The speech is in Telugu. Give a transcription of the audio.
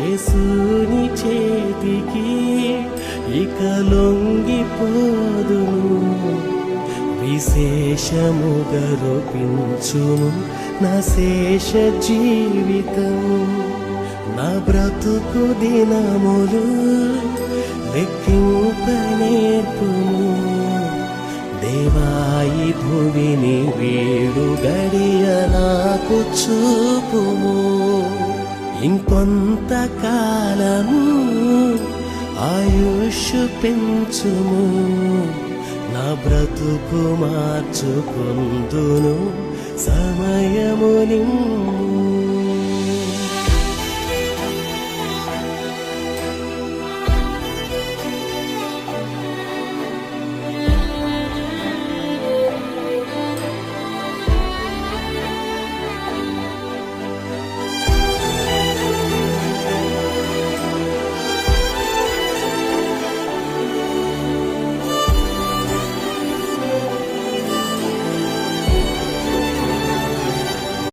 యేసుని చేతికి ఇక లొంగిపోదును. విశేషముగా రూపించును నా శేష జీవితం. నా బ్రతుకు దినములు లెక్కింప దేవాయి భూమిని వీడు గడియ నాకు చూపుము. ఇంకొంతకాలము ఆయుష్ పెంచుము. నా బ్రతుకు మార్చుకుందును. సమయము నిమ్మ